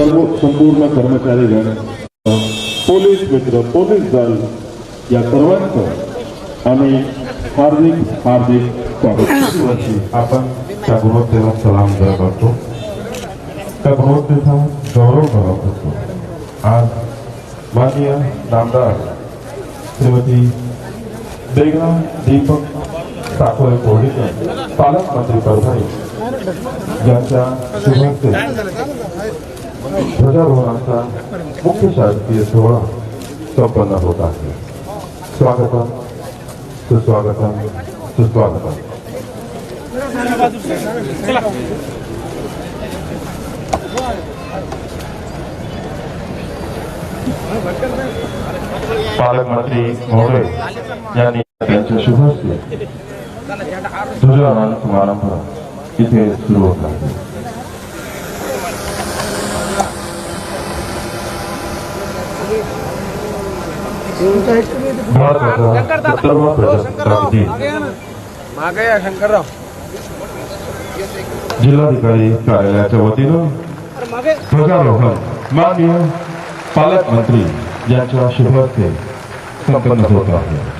सर्व संपूर्ण कर्मचारीगण पोलीस मित्र पोलीस दल या सर्वांचं आम्ही हार्दिक हार्दिक स्वागत आपण त्या गुणवत्तेला सलाम करत असतो त्या गुणवत्तेचा गौरव करत असतो आज माननीय नामदार श्रीमती बेगना दीपक साखोळे कोर्डीकर पालकमंत्री परभणी यांच्या शुभहस्ते ध्वजारोहणाचा मुख्य शासकीय सोहळा संपन्न होत आहे. स्वागतम, सुस्वागतम सुस्वागतम. पालकमंत्री महोदय ध्वजारोहण समारंभ इथे सुरू होत आहे. शंकरराव जिल्हाधिकारी कार्यालयाच्या वतीनं ध्वजारोहण माननीय पालकमंत्री यांच्या शुभ हस्ते संपन्न होत आहे.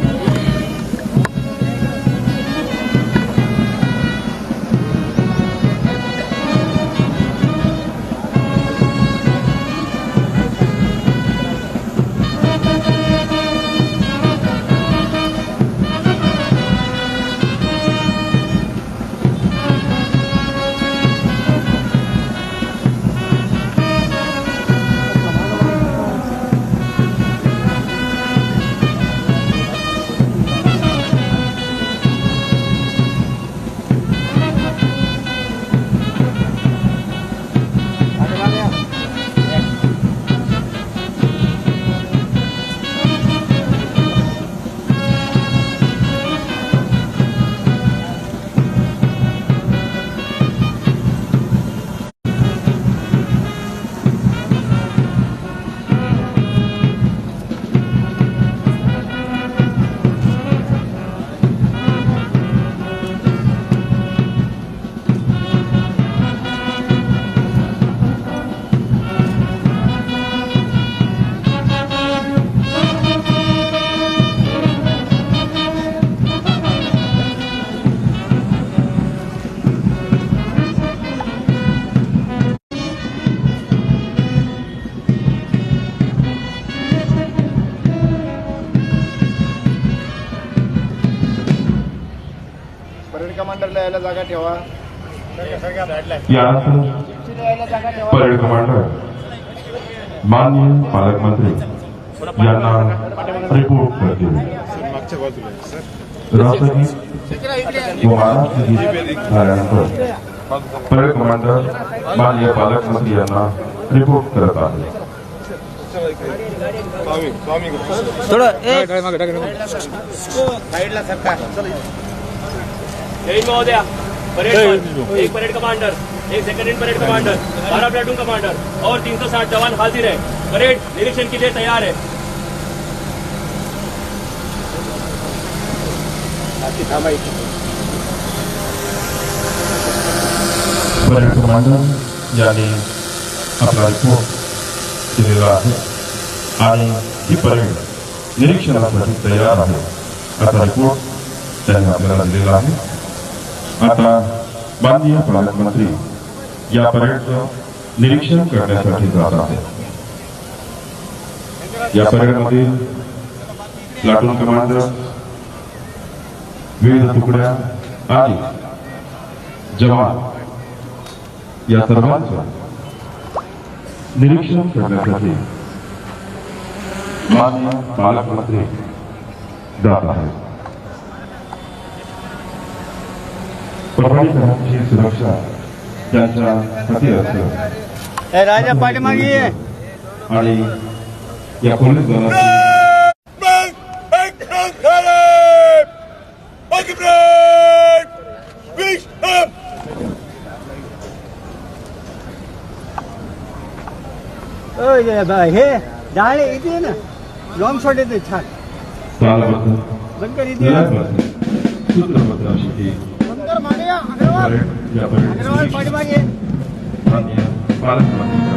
जागा ठेवा. परेड कमांडर माननीय पालकमंत्री यांना रिपोर्ट करतील राष्ट्रगीत व महाराष्ट्र गीत झाल्यानंतर परेड कमांडर माननीय पालकमंत्री यांना रिपोर्ट करत आहे. साईडला सरकार जय हिंद महोदया परेड एक परेड कमांडर एक सेकंड परेड कमांडर बारह प्लाटून कमांडर और 360 जवान हाजिर है। परेड निरीक्षण के लिए तैयार है। परेड कमांडर यांनी आपला रिपोर्ट दिलेला आहे आणि ही परेड निरीक्षणासाठी तयार आहे असा रिपोर्ट त्यांनी आपल्याला दिलेला आहे आता माननीय पालकमंत्री या परेडचं निरीक्षण करण्यासाठी जात आहेत. या परेडमधील प्लाटून कमांडर विविध तुकड्या आणि जवान या सर्वांचं निरीक्षण करण्यासाठी माननीय पालकमंत्री जात आहेत. प्रभावीकरांची सुरक्षा त्यांच्या हाती असतं राजा पाठीमागे. आणि या पोलीस दलाची हे डाळे इथे आहे ना. लॉंग शॉट येते छान. सूत्रबद्ध अशी ही शंकर मागे या, अग्रवाल परेड या परेडची अग्रवाल निरीक्षण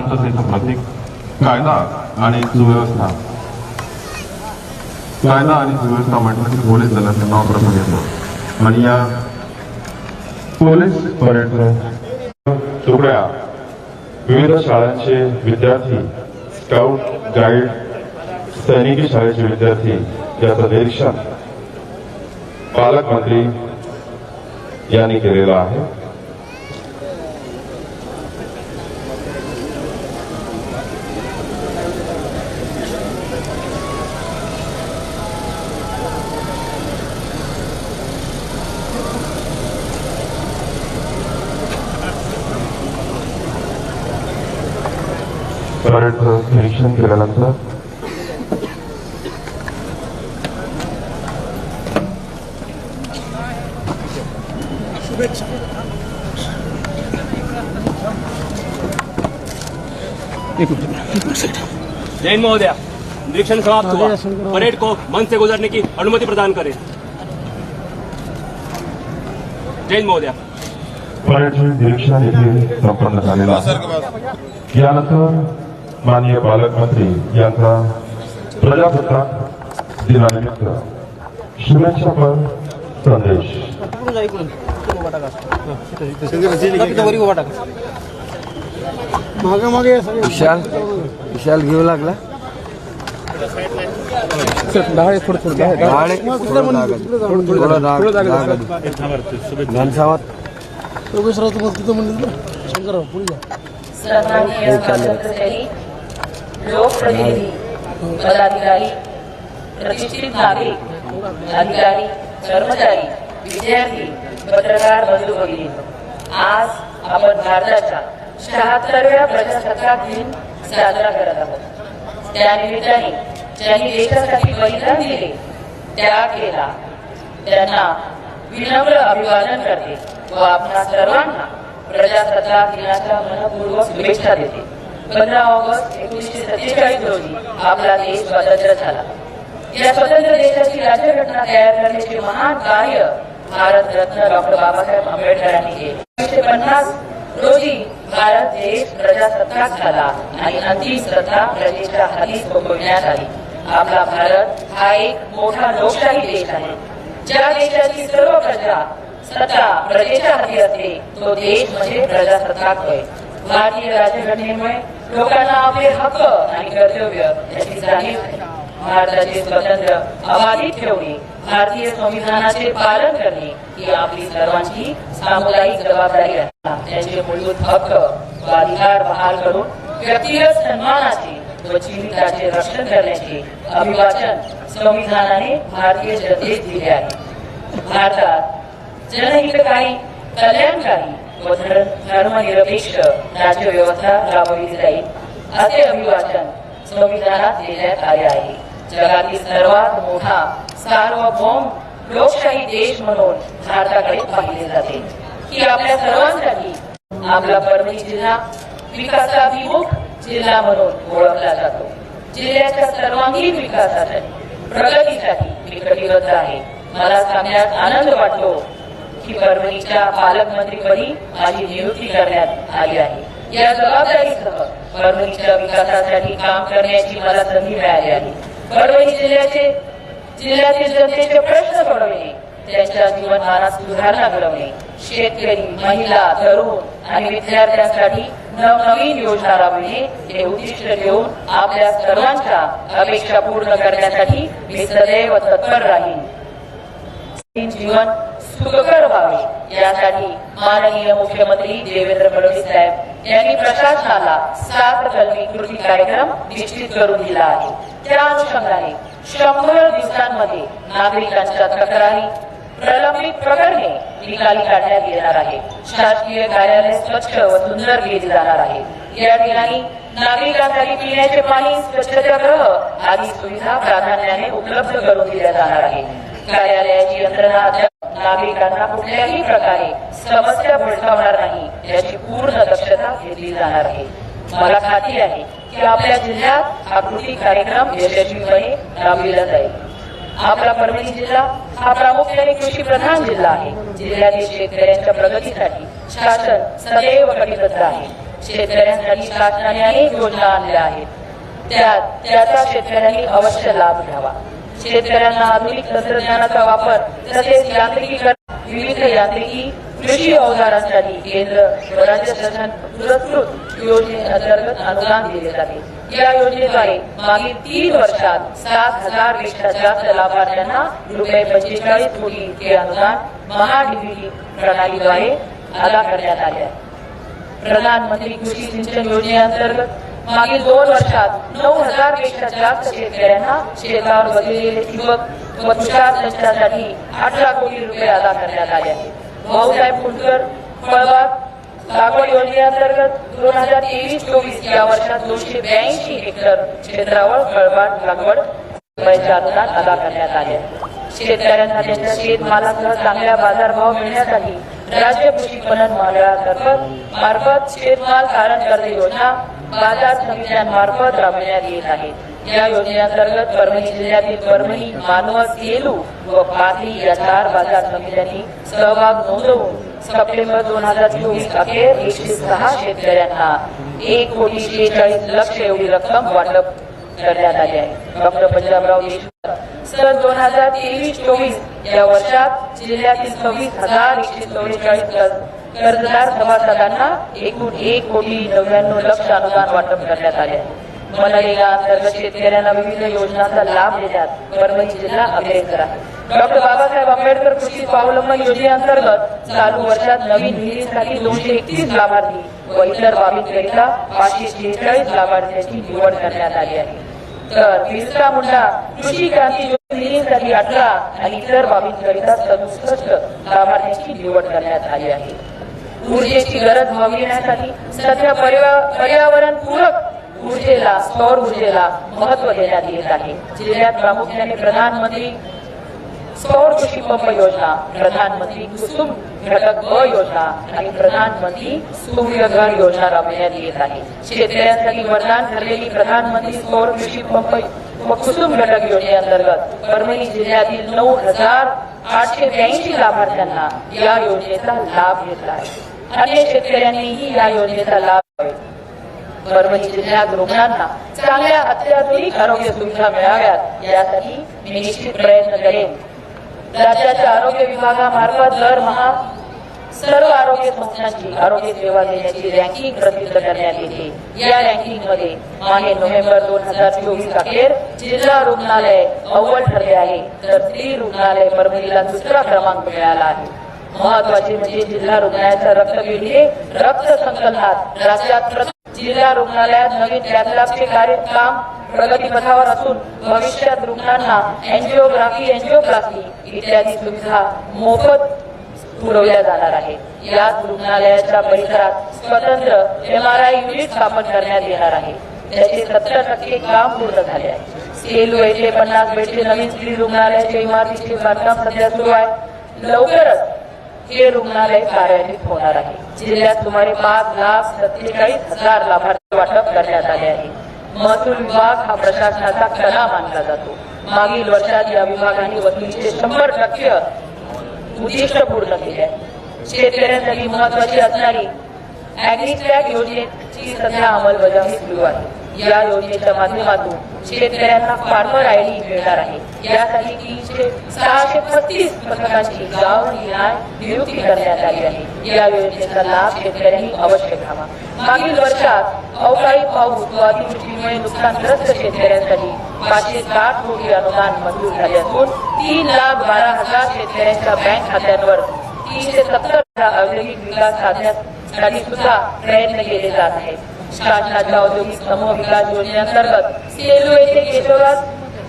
शांततेचं प्रतीक. कायदा आणि सुव्यवस्था. कायदा आणि सुव्यवस्था म्हटलं की पोलीस दलाचं नाव प्रथम येतं आणि या पोलीस पर्यटन तुकड्या विविध शाळांचे विद्यार्थी स्काउट गाईड सैनिकी शाळेचे विद्यार्थी याचं निरीक्षण पालकमंत्री यांनी केलेलं आहे. निरीक्षण केल्यानंतर जैन महोदया निरीक्षण समाप्त हुआ। परेड को मंच से गुजरने की अनुमति प्रदान करें। जैन महोदया। परेडचे निरीक्षण संपन्न झालेलं आहे यानंतर माननीय पालकमंत्री यांचा प्रजासत्ताक दिनानिमित्त शुभेच्छापर संदेश. विशाल विशाल घेऊ लागला? घनसावत. पुढे लोकप्रतिनिधी पदाधिकारी प्रतिष्ठित नागरिक अधिकारी कर्मचारी विद्यार्थी पत्रकार बंधू भगिनी आज आपण भारताच्या शहात्तरव्या प्रजासत्ताक दिन साजरा करत आहोत. त्यानिमित्ताने ज्यांनी देशासाठी बलिदान दिले त्या केला त्यांना विनम्र अभिवादन करते व आपणा सर्वांना प्रजासत्ताक दिनाच्या मनपूर्वक शुभेच्छा देते. पंधरा ऑगस्ट एकोणीसशे सत्तेचाळीस रोजी आपला देश स्वतंत्र झाला. या स्वतंत्र देशाची राज्यघटना तयार करण्याचे महान कार्य भारतरत्न डॉक्टर बाबासाहेब आंबेडकरांनी केले. एकोणीसशे पन्नास रोजी भारत देश प्रजासत्ताक झाला आणि अंतिम सत्ता प्रजेच्या हाती सोपविण्यात आली. आपला भारत हा एक मोठा लोकशाही देश आहे. ज्या देशाची सर्व प्रजा सत्ता प्रजेच्या हाती असते तो देश म्हणजे प्रजासत्ताक होय. भारतीय राज्यघटनेमुळे लोकांना आपले हक्क आणि कर्तव्य याची जाणीव भारताचे स्वातंत्र्य अबाधित ठेवणे भारतीय संविधानाचे पालन करणे ही आपली सर्वांची सामुदायिक जबाबदारी आहे. त्यांचे मूलभूत हक्क व अधिकार बहाल करून व्यक्तिगत सन्मानाचे व जीविताचे रक्षण करण्याचे अभिवाचन संविधानाने भारतीय जनतेस दिले आहे. भारतात जनहितकारी कल्याणकारी व धर्मनिरपेक्ष राज्यव्यवस्था राबवली जाईल असे अभिवाचन संविधानात देण्यात आले आहे. जगातील सर्वात मोठा सार्वभौम लोकशाही देश म्हणून भारताकडे पाहिले जाते. ही आपल्या सर्वांसाठी आपला परभणी जिल्हा विकासाभिमुख जिल्हा म्हणून ओळखला जातो. जिल्ह्याच्या सर्वांगीण विकासासाठी प्रगतीसाठी मी कटिबद्ध आहे. मला सांगण्यात आनंद वाटतो की परभणीच्या पालकमंत्रीपदी माझी नियुक्ती करण्यात आली आहे. या जबाबदारीसह परभणीच्या विकासासाठी काम करण्याची मला संधी मिळाली आहे. परभणी जिल्ह्याचे जिल्ह्यातील जनतेचे प्रश्न सोडवणे त्यांच्या जीवनमानात सुधारणा घडवणे शेतकरी महिला तरुण आणि विद्यार्थ्यांसाठी नवनवीन योजना राबविणे हे उद्दिष्ट घेऊन आपल्या सर्वांच्या अपेक्षा पूर्ण करण्यासाठी मी सदैव तत्पर राहीन. जीवन सुखकर व्हावे. यासाठी माननीय मुख्यमंत्री देवेंद्र फडणवीस साहेब यांनी प्रशासनाला सात कलमी कृती कार्यक्रम निश्चित करून दिला आहे. त्या अनुषंगाने शंभर दिवसांमध्ये नागरिकांच्या तक्रारी प्रलंबित प्रकरणे निकाली काढण्यात येणार आहे. शासकीय कार्यालय स्वच्छ व सुंदर केली जाणार आहे. या ठिकाणी नागरिकांसाठी पिण्याचे पाणी स्वच्छतागृह आदी सुविधा प्राधान्याने उपलब्ध करून दिल्या जाणार आहे कार्यालयाची यंत्रणा नागरिकांना कुठल्याही प्रकारे समस्या भेडसावणार नाही याची पूर्ण दक्षता घेतली जाणार आहे. मला खात्री आहे की आपल्या जिल्ह्यात हा कृती कार्यक्रम यशस्वीपणे राबविला जाईल. आपला परभणी जिल्हा हा प्रामुख्याने कृषी प्रधान जिल्हा आहे. जिल्ह्यातील शेतकऱ्यांच्या प्रगतीसाठी शासन सदैव कटिबद्ध आहे. शेतकऱ्यांसाठी शासनाने अनेक योजना आणल्या आहेत. त्यात त्याचा शेतकऱ्यांनी अवश्य लाभ घ्यावा. शेतकऱ्यांना आधुनिक तंत्रज्ञानाचा वापर तसेच यांत्रिकीकरण विविध यांत्रिकी कृषी अवजारांसाठी केंद्र व राज्य शासन पुरस्कृत योजनेअंतर्गत अनुदान दिले जाते. या योजनेद्वारे मागील तीन वर्षात सात हजारपेक्षा जास्त लाभार्थ्यांना रुपये पंचेचाळीस कोटी इतके अनुदान महाडीबीटी प्रणालीद्वारे अदा करण्यात आले. प्रधानमंत्री कृषी सिंचन योजनेअंतर्गत मागील दोन वर्षात नऊ हजारपेक्षा जास्त शेतकऱ्यांना शेतावर बदललेले ठिबक व तुषार सिंचनासाठी अठरा कोटी रुपये अदा करण्यात आले. आहेत भाऊसाहेब कुंटकर फळबाग लागवड योजनेअंतर्गत दोन हजार तेवीस चोवीस या वर्षात दोनशे ब्याऐंशी हेक्टर क्षेत्रावर फळबाग लागवड रुपयाचे अनुदान अदा करण्यात आले. शेतकऱ्यांना त्यांच्या शेतमालासह चांगल्या बाजारभाव मिळण्यासाठी राज्य कृषी पणन मंडळामार्फत मार्फत शेतमाल तारण कर्ज योजना बाजार समित्यांमार्फत राबविण्यात येत आहे. या योजनेअंतर्गत परभणी जिल्ह्यातील परभणी मानवत सेलू व पाथरी या चार बाजार समित्यांनी सहभाग नोंदवून सप्टेंबर दोन हजार चोवीस अखेर एकशे सहा शेतकऱ्यांना एक कोटी शेहेचाळीस लक्ष एवढी रक्कम वाटप करण्यात आली आहे. डॉक्टर पंजाबराव देशमुख सन दोन हजार तेवीस चोवीस या वर्षात जिल्ह्यातील सव्वीस हजार एकशे चौवेचाळीस कर्जदार सभासदांना एकूण एक कोटी नव्याण्णव लक्ष अनुदान वाटप करण्यात आले. मनरेगा अंतर्गत शेतकऱ्यांना विविध योजनांचा लाभ देण्यात परभणी जिल्हा अग्रेसर आहे. डॉक्टर बाबासाहेब आंबेडकर कृषी स्वावलंबन योजनेअंतर्गत चालू वर्षात नवीन विहिरीसाठी दोनशे एकतीस लाभार्थी व इतर बाबींकरिता पाचशे शेहेचाळीस लाभार्थ्यांची निवड करण्यात आली आहे. तर बिरसा मुंडा कृषी क्रांती योजनेसाठी अठरा आणि इतर बाबींकरिता सदुसष्ट लाभार्थ्यांची निवड करण्यात आली आहे. ऊर्जेची गरज भागविण्यासाठी सध्या पर्या- पर्यावरण पूरक ऊर्जेला सौर ऊर्जेला महत्त्व देण्यात येत आहे. जिल्ह्यात प्रामुख्याने प्रधानमंत्री सौर कृषी पंप योजना प्रधानमंत्री कुसुम घटक ब योजना आणि प्रधानमंत्री सूर्यघर योजना राबविण्यात येत आहे. शेतकऱ्यांसाठी वरदान ठरलेली प्रधानमंत्री सौर कृषी पंप व कुसुम घटक योजनेअंतर्गत परभणी जिल्ह्यातील नऊ हजार आठशे ब्याऐंशी लाभार्थ्यांना या योजनेचा लाभ घेतला आहे. अन्य शेतकऱ्यांनीही या योजनेचा लाभ परभणी जिल्ह्यात रुग्णांना चांगल्या अत्याधुनिक आरोग्य सुविधा मिळाव्यात यासाठी मी निश्चित प्रयत्न करेन. राज्याच्या आरोग्य विभागामार्फत दरमहा सर्व आरोग्य संस्थांची आरोग्य सेवा देण्याची रँकिंग प्रसिद्ध करण्यात येते. या रँकिंगमध्ये माहे नोव्हेंबर दोन हजार चोवीस अखेर जिल्हा रुग्णालय अव्वल ठरले आहे. तर स्त्री रुग्णालय परभणीला दुसरा क्रमांक मिळाला आहे. महत्वाची म्हणजे जिल्हा रुग्णालयाचा रक्तपेढी रक्त संकलनात राज्यात जिल्हा रुग्णालयात नवीन कॅथलॅबचे कार्यक्रम प्रगतीपथावर असून भविष्यात रुग्णांना एन्जिओग्राफी एन्जिओप्लास्टी इत्यादी सुविधा मोफत पुरवल्या जाणार आहे. याच रुग्णालयाच्या परिसरात स्वतंत्र एम आर आय युनिट स्थापन करण्यात येणार आहे. त्याचे सत्तर टक्के काम पूर्ण झाले आहे. सेलू येथे पन्नास बेडचे नवीन स्त्री रुग्णालयाच्या इमारतीचे बांधकाम सध्या सुरू आहे. लवकरच हे रुग्णालय कार्यान्वित होणार आहे. जिल्ह्यात सुमारे पाच लाख सत्तेचाळीस हजार लाभार्थी वाटप करण्यात आले आहे. महसूल विभाग हा प्रशासनाचा कला मानला जातो. मागील वर्षात या विभागाने वसुलीचे शंभर टक्के उद्दिष्ट पूर्ण केले आहे. शेतकऱ्यांसाठी महत्वाची असणारी अॅग्रिस्टॅग योजनेची सध्या अंमलबजावणी सुरू आहे. या योजनेच्या माध्यमातून शेतकऱ्यांना फार्मर आय डी मिळणार आहे. यासाठी तीनशे सहाशे पस्तीस पथकांची गाव निहाय नियुक्ती करण्यात आली आहे. या योजनेचा लाभ शेतकऱ्यांनी अवश्य घ्यावा. मागील वर्षात अवकाळी पाऊस व अतिवृष्टीमुळे नुकसानग्रस्त शेतकऱ्यांसाठी पाचशे साठ कोटी अनुदान मंजूर झाले असून तीन लाख बारा हजार शेतकऱ्यांच्या बँक खात्यांवर तीनशे सत्तर औद्योगिक विकास साधण्यासाठी सुद्धा प्रयत्न केले जात आहेत. शासनाच्या औद्योगिक समूह विकास योजनेअंतर्गत सेलू येथे केशवराज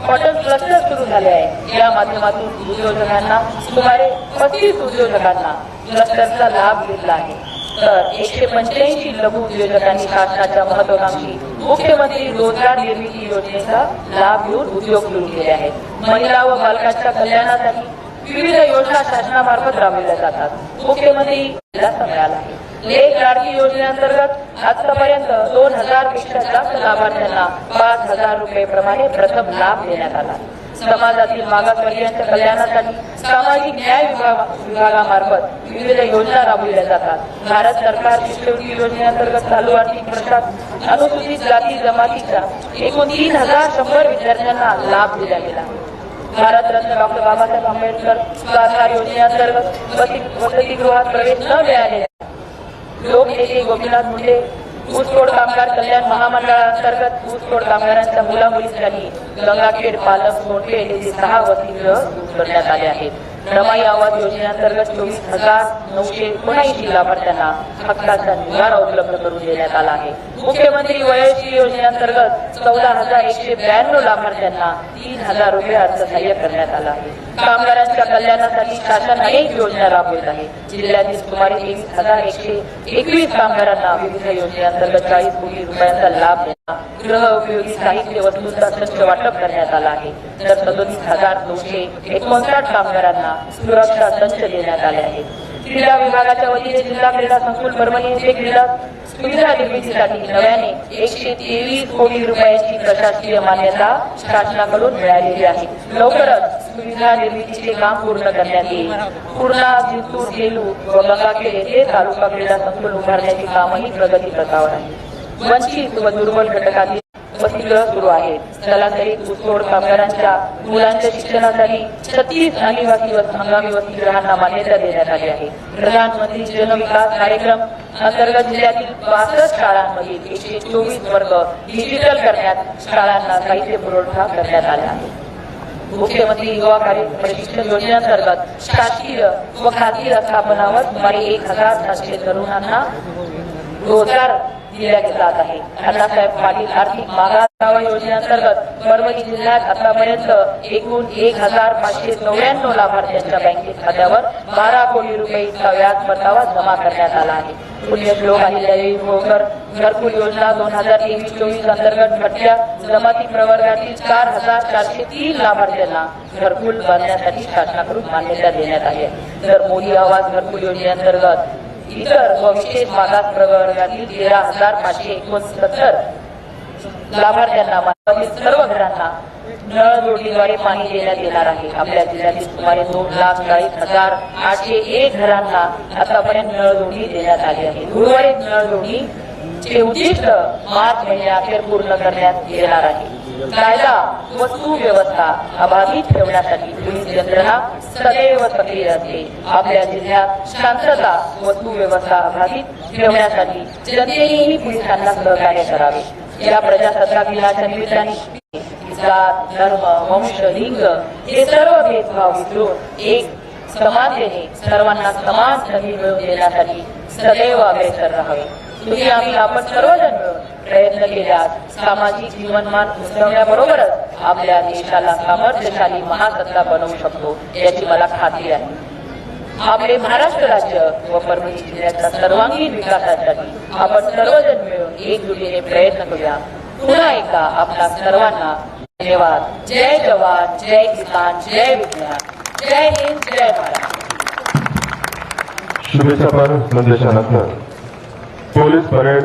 कॉटन क्लस्टर सुरू झाले आहे. या माध्यमातून उद्योजकांना सुमारे पस्तीस उद्योजकांना क्लस्टरचा लाभ घेतला आहे. तर एकशे पंच्याऐंशी लघु उद्योजकांनी शासनाच्या महत्वाकांक्षी मुख्यमंत्री रोजगार निर्मिती योजनेचा लाभ घेऊन उद्योग सुरू केले आहेत महिला व बालकांच्या कल्याणासाठी विविध योजना शासनामार्फत राबविल्या जातात. मुख्यमंत्री मिळाला आहे. लेख लाडकी योजनेअंतर्गत आतापर्यंत दोन हजारपेक्षा जास्त लाभार्थ्यांना पाच हजार रुपये प्रमाणे प्रथम लाभ देण्यात आला. समाजातील मागासवर्गीयांच्या कल्याणासाठी सामाजिक न्याय विभागामार्फत विविध योजना राबविल्या जातात. भारत सरकार शिष्यवृत्ती योजनेअंतर्गत चालू आर्थिक वर्षात अनुसूचित जाती जमातीच्या एकूण तीन हजार शंभर विद्यार्थ्यांना लाभ दिला गेला. भारतरत्न डॉक्टर बाबासाहेब आंबेडकर योजनेअंतर्गत वसतिगृहात प्रवेश न मिळाले लोकनेते गोपीनाथ मुंडे ऊसतोड कामगार कल्याण महामंडळाअंतर्गत ऊसतोड कामगारांच्या मुलामुलींसाठी गंगाखेड पालक मोठे येथे सहा वसतिगृह करण्यात आले आहेत. रमाई आवाज योजनेअंतर्गत चोवीस हजार नऊशे एकोणऐंशी लाभार्थ्यांना हक्काचा निवारा उपलब्ध करून देण्यात आला आहे. मुख्यमंत्री वयोश्री योजनेअंतर्गत चौदा हजार एकशे ब्याण्णव लाभार्थ्यांना तीन हजार रुपये अर्थसहाय्य करण्यात आलं आहे. कामगारांच्या कल्याणासाठी शासन अनेक योजना राबवित आहे. जिल्ह्यातील सुमारे तेवीस हजार एकशे एकवीस कामगारांना विविध योजनेअंतर्गत चाळीस कोटी रुपयांचा लाभ देणार गृह उपयोगी साहित्य वस्तूंचा संच वाटप करण्यात आला आहे. तर सदोतीस हजार दोनशे एकोणसाठ कामगारांना सुरक्षा संच देण्यात आले आहे. क्रीडा विभागाच्या वतीने जिल्हा क्रीडा संकुल परभणी येथे क्रीडा सुविधा निर्मितीसाठी नव्याने एकशे तेवीस कोटी रुपयांची प्रशासकीय मान्यता शासनाकडून मिळालेली आहे. लवकरच सुविधा निर्मितीचे काम पूर्ण करण्यात येईल. पूर्णा जिंतूर गेलू व गंगाखेड येथे तालुका क्रीडा संकुल उभारण्याचे कामही प्रगती पथावर आहे. वंचित व दुर्बल घटकातील वसतिगृह सुरू आहेत स्थलांतरित ऊसतोड कामगारांच्या मुलांच्या शिक्षणासाठी छत्तीस अनिवासी हंगामी वसतिगृहांना मान्यता देण्यात आली आहे. प्रधानमंत्री जनविकास कार्यक्रम अंतर्गत जिल्ह्यातील बासष्ट शाळांमधील एकशे चोवीस वर्ग डिजिटल करण्यात शाळांना साहित्य पुरवठा करण्यात आला आहे. मुख्यमंत्री युवा कार्य प्रशिक्षण योजनेअंतर्गत शासकीय व खासगी स्थापनावर सुमारे एक हजार सातशे तरुणांना रोजगार दिल्या जात आहे. अण्णासाहेब पाटील आर्थिक मागास योजनेअंतर्गत परभणी जिल्ह्यात आतापर्यंत एकूण एक हजार पाचशे नव्याण्णव लाभार्थ्यांच्या बँकेत खात्यावर बारा कोटी रुपये इतका व्याज परतावा जमा करण्यात आला आहे. पुण्यश्लोक अहिल्यादेवी होळकर घरकुल योजना दोन हजार तेवीस चोवीस अंतर्गत भटक्या जमाती प्रवर्गातील चार हजार चारशे तीन लाभार्थ्यांना घरकुल बांधण्यासाठी शासनाकडून मान्यता देण्यात आली आहे. तर मोदी आवास घरकुल योजनेअंतर्गत इतर व मागास प्रवर्गातील तेरा हजार पाचशे एकोणसत्तर लाभार्थ्यांना सर्व घरांना नळ जोडणीद्वारे पाणी देण्यात येणार आहे. आपल्या जिल्ह्यातील सुमारे दोन लाख चाळीस हजार आठशे एक घरांना आतापर्यंत नळ जोडणी देण्यात आली आहे. उर्वरित नळ जोडणी चे उद्दिष्ट मार्च महिन्याअखेर पूर्ण करण्यात येणार आहे. कायदा व सुव्यवस्था अबाधित ठेवण्यासाठी पोलीस यंत्रणा सदैव सक्रिय असते. आपल्या जिल्ह्यात शांतता व सुव्यवस्था अबाधित ठेवण्यासाठी जनतेनेही पोलिसांना सहकार्य करावे. या प्रजासत्ताक दिनाच्या निमित्ताने जात धर्म वंश लिंग हे सर्व भेदभाव विसरून एक समानतेने सर्वांना समान संधी मिळवून देण्यासाठी सदैव अग्रेसर राहावे. तुम्ही आम्ही आपण सर्वजण मिळून प्रयत्न केल्यास सामाजिक जीवनमान उंचवण्याबरोबरच आपल्या देशाला सामर्थ्यशाली महासत्ता बनवू शकतो, याची मला खात्री आहे. आपले महाराष्ट्र राज्य व परभणी जिल्ह्याच्या सर्वांगीण विकासासाठी आपण सर्वजन मिळून एकजुटीने प्रयत्न करूया. पुन्हा एकदा आपल्या सर्वांना धन्यवाद. जय जवान, जय किसान, जय विज्ञान. जय हिंद, जय शुभेच्छापर संदेशानंतर पोलीस परेड